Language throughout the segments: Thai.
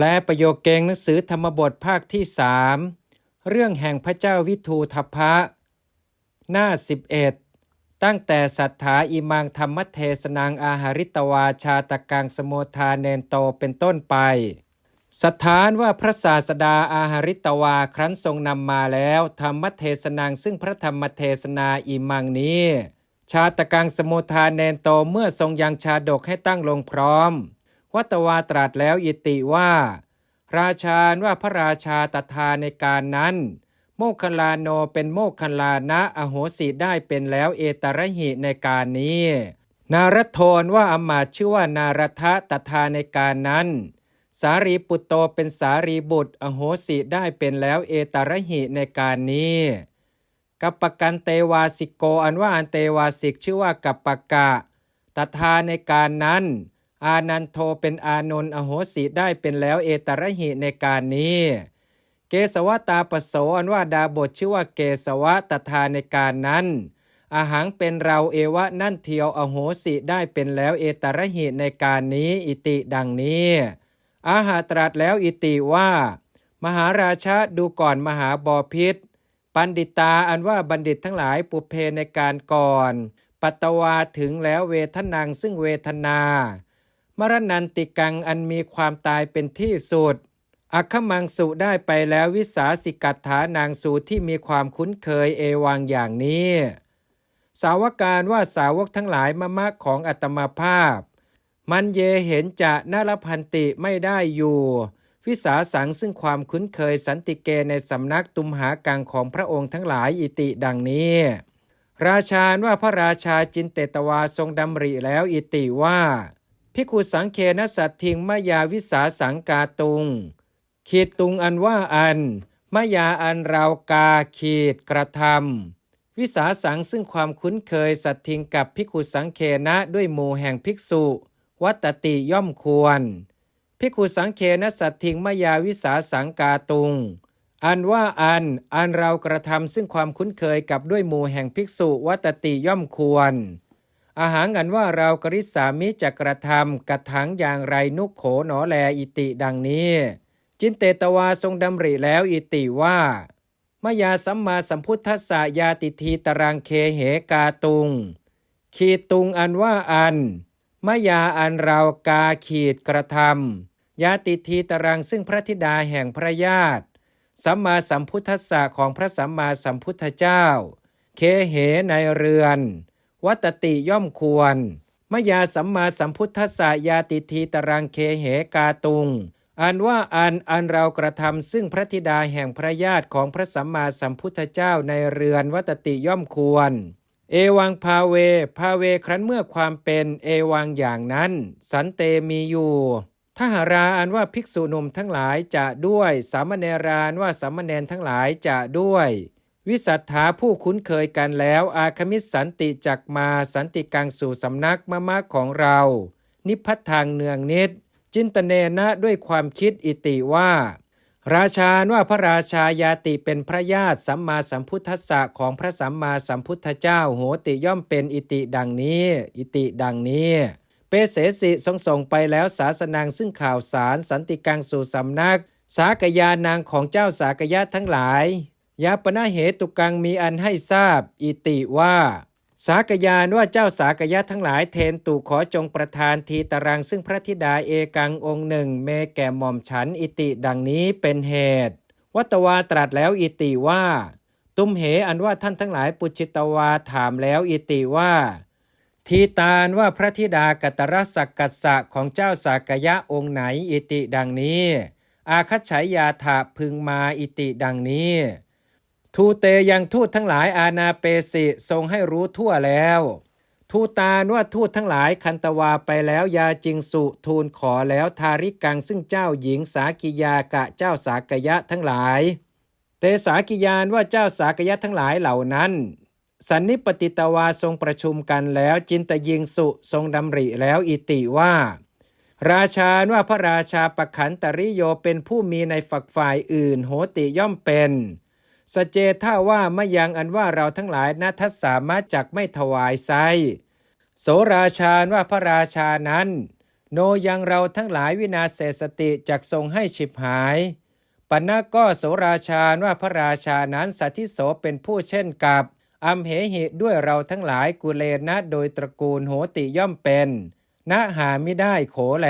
แปลประโยคเก่งหนังสือธรรมบทภาคที่สามเรื่องแห่งพระเจ้าวิทูทพะ หน้า 11 ตั้งแต่สัทธาอิมังธรรมเทศนางอาหาริตวาชาตะกังสโมทาเนนโตเป็นต้นไป สถานว่าพระศาสดาอาหาริตวาครั้นทรงนำมาแล้ว ธรรมเทศนางซึ่งพระธรรมเทศนาอิมังนี้ ชาตะกังสมุทาเนนโตเมื่อทรงยังชาดกให้ตั้งลงพร้อม วัตวาตรัสแล้วอิติว่า ราชาว่าพระราชาตถาในการนั้น โมคคลลาโนเป็นโมคคลานะอโหสิได้เป็นแล้วเอตระหิในการนี้ นารโทนว่าอมาตชื่อว่านารทะตถาในการนั้น สารีปุตโตเป็นสารีบุตร อโหสิได้เป็นแล้วเอตระหิในการนี้กัปปกันเตวาสิโกอันว่าอันเตวาสิกชื่อว่ากัปปกะตถาในการนั้น อานันโทเป็นอานนท์อโหสิได้เป็นแล้วเอตระหิในการนี้ เกสวตาปโสอันว่าดาบทชื่อว่าเกสวะตถาในการนั้นอาหังเป็นเราเอวะนั่นเทียวอโหสิได้เป็นแล้วเอตระหิในการนี้อิติดังนี้ อาหาตรัสแล้วอิติว่า มหาราชาดูก่อนมหาบอพิษปันดิตาอันว่าบัณฑิตทั้งหลายปุเพในการก่อน ปัตตวาถึงแล้วเวทนังซึ่งเวทนา มรณันติกังอันมีความตายเป็นที่สุด อัคคมังสุได้ไปแล้ววิสาสิกัตถานางสูที่มีความคุ้นเคยเอวังอย่างนี้ สาวการว่าสาวกทั้งหลายมามากของอัตมาภาพ มันเยเห็นจะนารพันติไม่ได้อยู่ วิสาสังซึ่งความคุ้นเคยสันติเกในสำนักตุมหากังของพระองค์ทั้งหลายอิติดังนี้ ราชาว่าพระราชาจินเตตวาทรงดำริแล้วอิติว่า พิกุสังเคนสัตทิงมายาวิสาสังกาตุง ขีดตุงอันว่าอันมายาอันเรากาขีดกระทำวิสาสังซึ่งความคุ้นเคยสัตทิงกับพิกุสังเคนะด้วยหมู่แห่งภิกษุ วัตติย่อมควรพิกุสังเคนะสัตทิงมายาวิสาสังกาตุง อันว่าอันอันเรากระทำซึ่งความคุ้นเคยกับด้วยหมู่แห่งภิกษุวัตติย่อมควร อาหารอันว่าเรากริษามิจะกระทำกระถังอย่างไรนุกโขหนอแลอิติดังนี้ จินเตตวาทรงดำริแล้วอิติว่ามายาสัมมาสัมพุทธสสะยาติทีตรังเคเหกาตุง ขีดตุงอันว่าอันมายาอันเรากาขีดกระทำยาติทีตรังซึ่งพระธิดาแห่งพระญาติสัมมาสัมพุทธสสะของพระสัมมาสัมพุทธเจ้า เคเหในเรือน วัตติย่อมควร มยาสัมมาสัมพุทธสสะยาติทีตรังเคเหกาตุง อันว่าอันอันเรากระทำซึ่งพระธิดาแห่งพระญาติของพระสัมมาสัมพุทธเจ้าในเรือนวัตติย่อมควร เอวังพาเว พาเวครั้นเมื่อความเป็นเอวังอย่างนั้น สันเตมีอยู่ทหาราอันว่าภิกษุหนุ่มทั้งหลายจะด้วย สามเณรานว่าสามเณรทั้งหลายจะด้วย วิสัทธาผู้คุ้นเคยกันแล้ว อาคมิสสันติจักมาสันติกังสู่สำนักมะมะของเรา นิพพัททางเนืองนิด จินตเนนะด้วยความคิดอิติว่า ราชาว่าพระราชายาติเป็นพระญาติสัมมาสัมพุทธัสสะของพระสัมมาสัมพุทธเจ้าโหติย่อมเป็นอิติดังนี้ อิติดังนี้เปเสสิทรงส่งไปแล้วศาสนางซึ่งข่าวสารสันติกังสู่สำนัก สากยานางของเจ้าสากยะทั้งหลาย ยาปนาเหตุกังมีอันให้ทราบ อิติว่า สากยานว่าเจ้าสากยะทั้งหลายเทนตุขอจงประทานทีตารางซึ่งพระธิดาเอกังองค์หนึ่ง เมแก่หม่อมฉันอิติดังนี้เป็นเหตุ วัตวาตรัสแล้วอิติว่า ตุมเหอันว่าท่านทั้งหลายปุจิตวาถามแล้วอิติว่าทีตานว่าพระธิดากัตรสักกัสสะของเจ้าสากยะองค์ไหนอิติดังนี้ อาคัจฉายาถาพึงมาอิติดังนี้ ทูเตยังทูตทั้งหลายอาณาเปสิทรงให้รู้ทั่วแล้ว ทูตานว่าทูตทั้งหลายคันตวาไปแล้วยาจิงสุทูลขอแล้วทาริกังซึ่งเจ้าหญิงสากิยากะเจ้าสากยะทั้งหลาย เตสากิยานว่าเจ้าสากยะทั้งหลายเหล่านั้น สันนิปติตวาทรงประชุมกันแล้วจินตยิงสุทรงดำริแล้วอิติว่าราชาว่าพระราชาประขันตริโยเป็นผู้มีในฝักฝ่ายอื่น โหติย่อมเป็น สเจท่าว่าไม่ยังอันว่าเราทั้งหลายนาทัสสามารถจักไม่ถวายไซโสราชานว่าพระราชานั้น โนยังเราทั้งหลายวินาเสสติจักทรงให้ฉิบหายปณะก็โสราชานว่าพระราชานั้นสัทิโสเป็นผู้เช่นกับอัมเหหิด้วยเราทั้งหลายกุเลนะโดยตระกูลโหติย่อมเป็นณหาไม่ได้โขแล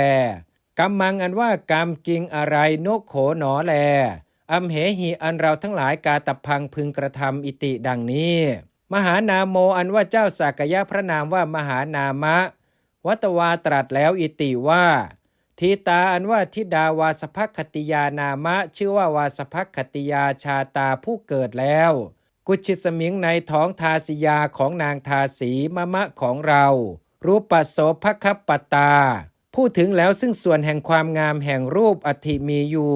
กำมังอันว่ากรรมกิงอะไรนกโขหนอแล อัมเหหิอันเราทั้งหลายกาตพังพึงกระทำอิติดังนี้ มหานามโมอันว่าเจ้าสากยะพระนามว่ามหานามะ วัตวาตรัสแล้วอิติว่าทีตาอันว่าทิดาวาสภัคติยานามะ ชื่อว่าวาสภัคติยาชาตาผู้เกิดแล้ว กุชิสมิงในท้องทาสิยาของนางทาสีมะมะของเรา รูปปัสโสภคัปปตา พูดถึงแล้วซึ่งส่วนแห่งความงามแห่งรูปอธิมีอยู่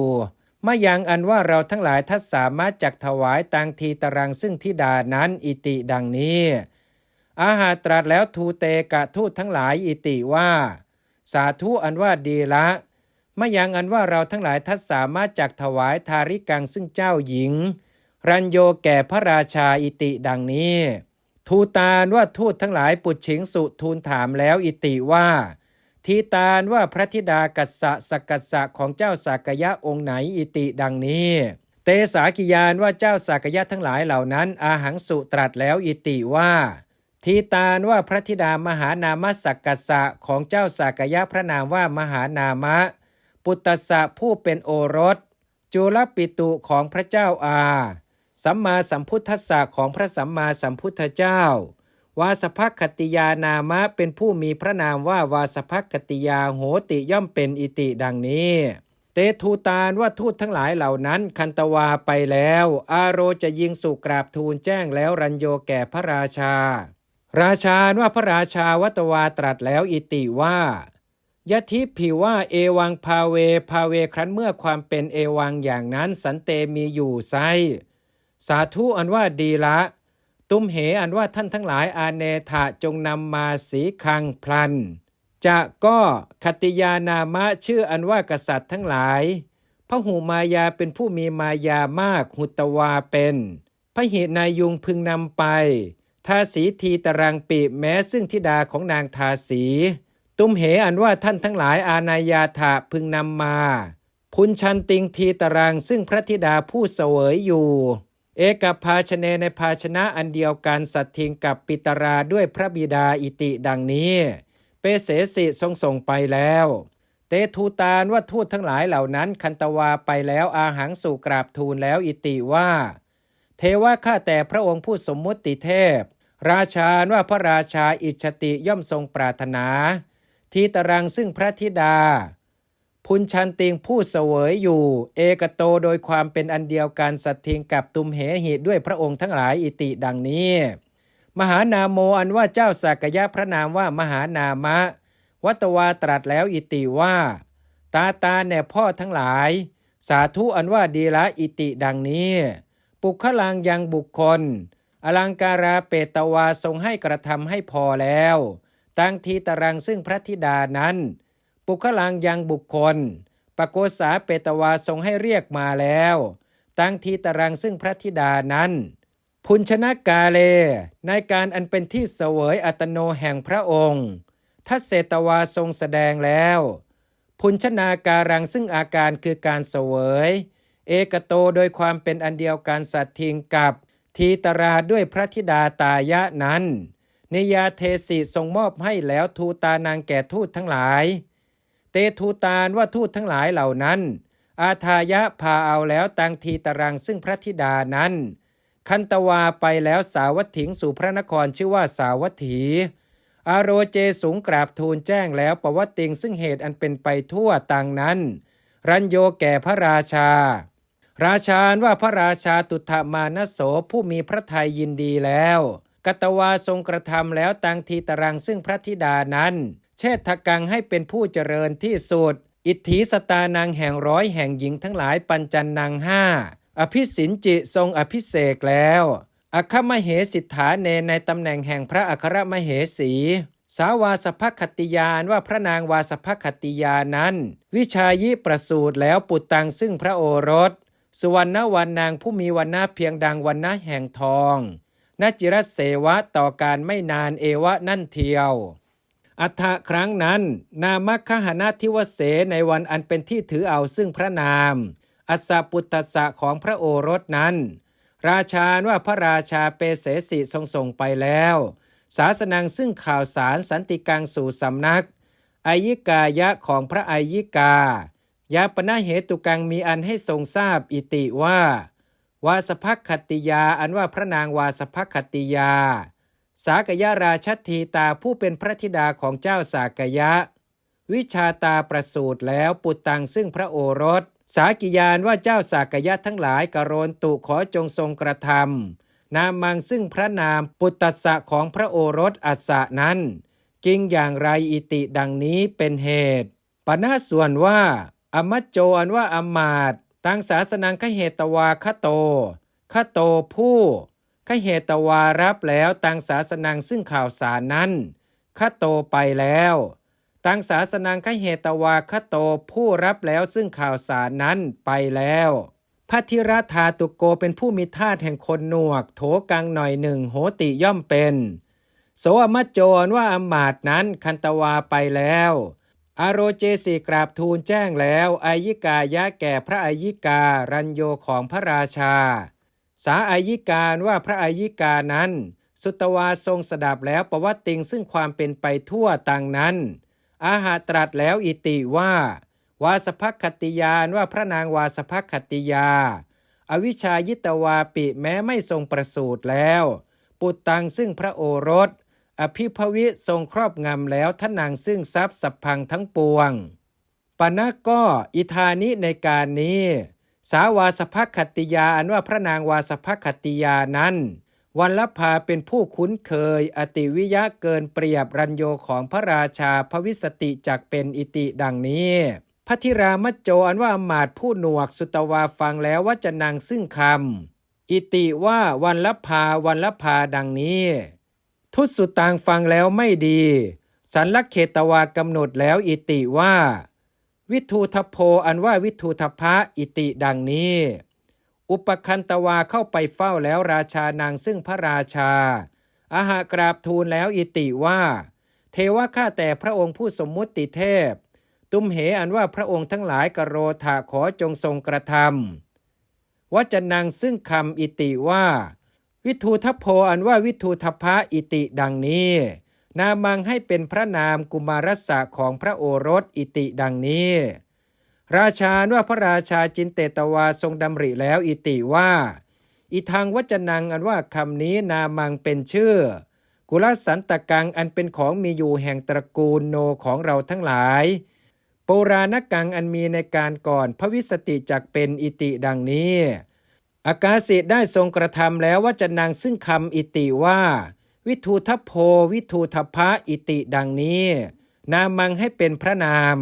มายังอันว่าเราทั้งหลายทัศสามารถจักถวายตังทีตรังซึ่งทิดานั้นอิติดังนี้ อาหารตรัสแล้วทูเตกะทูตทั้งหลายอิติว่า สาธุอันว่าดีละมายังอันว่าเราทั้งหลายทัศสามารถจักถวายทาริกังซึ่งเจ้าหญิง รัญโยแก่พระราชาอิติดังนี้ ทูตานว่าทูตทั้งหลายปุจฉิงสุทูลถามแล้วอิติว่า ทีตานว่าพระธิดากัสสะสกัสสะของเจ้าสากยะองค์ไหนอิติดังนี้ เตสากิยานว่าเจ้าสากยะทั้งหลายเหล่านั้น อาหังสุตรัสแล้วอิติว่า ทีตานว่าพระธิดามหานามสักกัสสะของเจ้าสากยะพระนามว่ามหานามะ ปุตตสะผู้เป็นโอรส จุลปิตุของพระเจ้าอา สัมมาสัมพุทธสสะของพระสัมมาสัมพุทธเจ้า วาสภักคติยานามะเป็นผู้มีพระนามว่าวาสภักคติยาโหติย่อมเป็นอิติดังนี้ เตทูตานว่าทูตทั้งหลายเหล่านั้นคันตวาไปแล้ว อาโรจะยิงสู่กราบทูลแจ้งแล้วรัญโยแก่พระราชา ราชาว่าพระราชาวัตวาตรัสแล้วอิติว่ายะทิผิว่าเอวังพาเวพาเวครั้นเมื่อความเป็นเอวังอย่างนั้นสันเตมีอยู่ไซสาธุอันว่าดีละ ตุมเหอันว่าท่านทั้งหลายอาเนทะจงนำมาสีคังพลัน จะก็คติยานามะชื่ออันว่ากษัตริย์ทั้งหลายพระหูมายาเป็นผู้มีมายามากหุตวาเป็นพระเหตุนายุงพึงนำไป ทาสีทีตรังปีแม้ซึ่งธิดาของนางทาสี ตุมเหอันว่าท่านทั้งหลายอานายาถะพึงนำมา พุนชันติงทีตรังซึ่งพระธิดาผู้เสวยอยู่ เอกภาชเนในภาชนะอันเดียวกันสัตทิงกับปิตราด้วยพระบิดาอิติดังนี้ เปเสสิทรงส่งไปแล้ว เตทูตานว่าทูตทั้งหลายเหล่านั้นคันตวาไปแล้วอาหังสู่กราบทูลแล้วอิติว่า เทวะข้าแต่พระองค์ผู้สมมุติเทพ ราชาว่าพระราชาอิชติย่อมทรงปรารถนา ทีตรังซึ่งพระธิดา พุนชันติงผู้เสวยอยู่ เอกโตโดยความเป็นอันเดียวกันสัตทิงกับตุมเหหิด้วยพระองค์ทั้งหลายอิติดังนี้ มหานามโมอันว่าเจ้าสากยะพระนามว่ามหานามะ วัตวาตรัสแล้วอิติว่า ตาตาแน่พ่อทั้งหลาย สาธุอันว่าดีละอิติดังนี้ ปุคลังยังบุคคล อลังการาเปตวาทรงให้กระทำให้พอแล้วตั้งทีตรังซึ่งพระธิดานั้น ปุคลังยังบุคคล ปโกษาเปตวาทรงให้เรียกมาแล้ว ตั้งทีตรังซึ่งพระธิดานั้น พุนชนะกาเล ในการอันเป็นที่เสวยอัตโนแห่งพระองค์ทัศเศตวาทรงแสดงแล้ว พุนชนาการังซึ่งอาการคือการเสวย เอกโตโดยความเป็นอันเดียวกันสัตทิงกับทีตราด้วยพระธิดาตายะนั้นนิยาเทสิทรงมอบให้แล้วทูตานางแก่ทูตทั้งหลาย เตทูตานว่าทูตทั้งหลายเหล่านั้น อาทายะพาเอาแล้วตังทีตรังซึ่งพระธิดานั้น คันตวาไปแล้วสาวัตถิงสู่พระนครชื่อว่าสาวัตถีอารโรเจสูงกราบทูลแจ้งแล้วประวัติงซึ่งเหตุอันเป็นไปทั่วต่างนั้น รัญโยแก่พระราชา ราชาว่าพระราชาตุถามานโสผู้มีพระทัยยินดีแล้ว กตวาทรงกระทำแล้วตังทีตรังซึ่งพระธิดานั้น เชษฐกังให้เป็นผู้เจริญที่สุด อิทธิสตานางแห่งร้อยแห่งหญิงทั้งหลายปัญจันนางห้า อภิสินจิทรงอภิเษกแล้ว อัคคมเหสิทธาเนในตำแหน่งแห่งพระอัครมเหสี สาวาสภคติยานว่าพระนางวาสภคติยานั้น วิชายิประสูตรแล้วปุตตังซึ่งพระโอรส สุวรรณวันนางผู้มีวันนาเพียงดังวันนาแห่งทองนจิรเสวะต่อการไม่นานเอวะนั่นเทียว อัฐะครั้งนั้น นามัคคหนาทิวเสในวันอันเป็นที่ถือเอาซึ่งพระนาม อัสสปุตตสะของพระโอรสนั้น ราชาว่าพระราชาเปเสสิทรงส่งไปแล้ว ศาสนังซึ่งข่าวสารสันติกังสู่สำนักอายิกายะของพระอายิกายาปนาเหตุกังมีอันให้ทรงทราบอิติว่า วาสภักขติยาอันว่าพระนางวาสภักขติยา สากยราชัตทีตาผู้เป็นพระธิดาของเจ้าสากยะ วิชาตาประสูตรแล้วปุตตังซึ่งพระโอรส สากิยานว่าเจ้าสากยะทั้งหลายกรณตุขอจงทรงกระทำนามังซึ่งพระนามปุตตสะของพระโอรสอัสสะนั้น กิงอย่างไรอิติดังนี้เป็นเหตุปณะส่วนว่า อมัจโจอันว่าอมาตตังศาสนังขเหตวาคโตคโตผู้ ขเหตวารับแล้วตังศาสนังซึ่งข่าวสารนั้นคโตไปแล้วตังศาสนังขเหตวาคโตผู้รับแล้วซึ่งข่าวสารนั้นไปแล้วพระธิราธาตุโกเป็นผู้มีธาตุแห่งคนหนวก โถกังหน่อยหนึ่งโหติย่อมเป็น โสอมัจโจรว่าอมาตนั้นคันตวาไปแล้วอโรเจสีกราบทูลแจ้งแล้วอายิกายะแก่พระอายิการัญโยของพระราชา สาอายิการว่าพระอายิกานั้น สุตวาทรงสดับแล้วประวัติติงซึ่งความเป็นไปทั่วต่างนั้น อาหาตรัสแล้วอิติว่า วาสภักขติยานว่าพระนางวาสภักขติยา อวิชายิตวาปิแม้ไม่ทรงประสูติแล้ว ปุตตังซึ่งพระโอรส อภิภวิทรงครอบงำแล้วทนางซึ่งทรัพย์สัพพังทั้งปวงปณะก็อิธานิในการนี้ สาวาสภักขติยาอันว่าพระนางวาสภักขติยานั้นวันลภาเป็นผู้คุ้นเคย อติวิยะเกินเปรียบรัญโยของพระราชาพระวิสติจักเป็นอิติดังนี้พระธิรามจโจอันว่าอมาตผู้หนวกสุตวาฟังแล้วว่าจะนางซึ่งคำอิติว่าวันลภาวันลภาดังนี้ ทุตสุตางฟังแล้วไม่ดี สันลักเขตวากำหนดแล้วอิติว่า วิทูทโพอันว่าวิทูทพะอิติดังนี้ อุปคันตวาเข้าไปเฝ้าแล้วราชานางซึ่งพระราชา อาหากราบทูลแล้วอิติว่า เทวะข้าแต่พระองค์ผู้สมมุติเทพ ตุมเหอันว่าพระองค์ทั้งหลายกโรธาขอจงทรงกระทำวจนังซึ่งคำอิติว่า วิทูทโพอันว่าวิทูทพะอิติดังนี้ นามังให้เป็นพระนามกุมารสะของพระโอรสอิติดังนี้ ราชาว่าพระราชาจินเตตวาทรงดำริแล้วอิติว่าอีทางวจนังอันว่าคำนี้นามังเป็นชื่อ กุลสันตกังอันเป็นของมีอยู่แห่งตระกูลโนของเราทั้งหลาย โปราณกังอันมีในการก่อนพระวิสติจักเป็นอิติดังนี้ อากาสิได้ทรงกระทำแล้ววจนางซึ่งคำอิติว่า วิทูทโพวิทูทพะอิติดังนี้ นามังให้เป็นพระนาม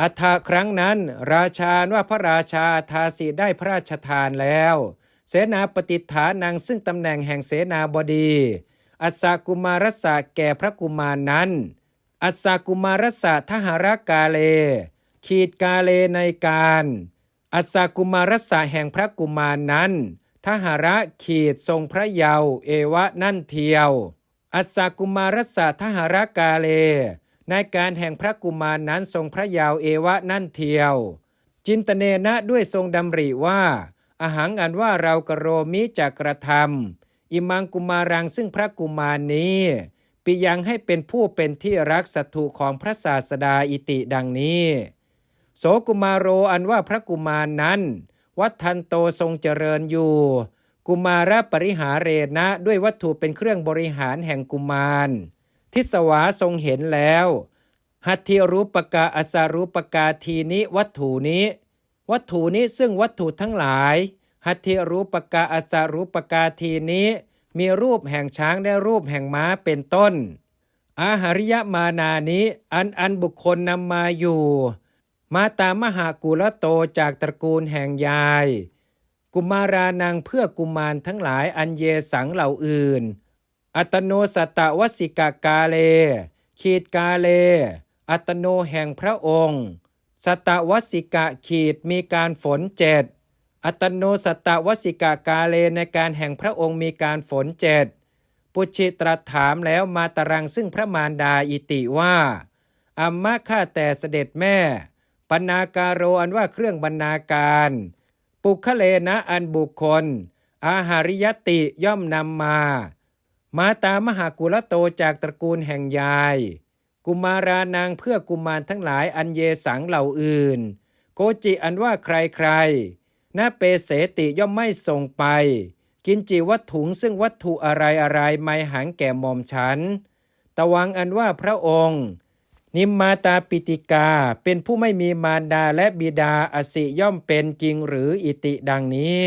อัฐาครั้งนั้น ราชาว่าพระราชาทาสีได้พระราชทานแล้ว เสนาปฏิฐานางซึ่งตำแหน่งแห่งเสนาบดี อัสากุมารสะแก่พระกุมารนั้น อัสากุมารสะทหารกาเล ขีดกาเลในการ อัสากุมารสะแห่งพระกุมารนั้น ทหาระขีดทรงพระเยาว์เอวะนั่นเทียว อัสสากุมารสะทหารกาเล ในการแห่งพระกุมารนั้นทรงพระเยาว์เอวะนั่นเทียว จินตเนนะด้วยทรงดำริว่า อาหังอันว่าเรากรโรมิจักกระทำอิมังกุมารังซึ่งพระกุมารนี้ปิยังให้เป็นผู้เป็นที่รักสัตถุของพระศาสดาอิติดังนี้ โสกุมารโรอันว่าพระกุมารนั้น วัฏทันโตทรงเจริญอยู่ กุมารปริหาเรนะด้วยวัตถุเป็นเครื่องบริหารแห่งกุมาร ทิสวาทรงเห็นแล้ว หัตถิรูปกาอสารูปกาทีนิวัตถุนี้ วัตถุนี้ซึ่งวัตถุทั้งหลาย หัตถิรูปกาอสารูปกาทีนี้ มีรูปแห่งช้างและรูปแห่งม้าเป็นต้น อาหาริยมานานี้อันอันบุคคลนำมาอยู่ มาตามหากุลโตจากตระกูลแห่งยาย กุมารานังเพื่อกุมารทั้งหลายอันเยสังเหล่าอื่น อัตโนสตตวสิกากาเล ขีดกาเล อัตโนแห่งพระองค์ สตวสิกะขีดมีการฝนเจ็ดอัตโนสตตวสิกากาเลในการแห่งพระองค์มีการฝนเจ็ดปุชิตรัสถามแล้วมาตรังซึ่งพระมารดาอิติว่า อัมมะข้าแต่เสด็จแม่ ปนาการโรอันว่าเครื่องบรรณาการ ปุคเลนะอันบุคคล อาหาริยติย่อมนำมา มาตามหากุลโตจากตระกูลแห่งยาย กุมารานางเพื่อกุมารทั้งหลายอันเยสังเหล่าอื่น โกจิอันว่าใครใครๆนาเปเสติย่อมไม่ส่งไป กินจิวัตถุงซึ่งวัตถุอะไรอะไรไม่หังแก่มอมฉันตะวังอันว่าพระองค์ นิมมาตาปิติกา เป็นผู้ไม่มีมารดาและบิดาอสิย่อมเป็นจริงหรืออิติดังนี้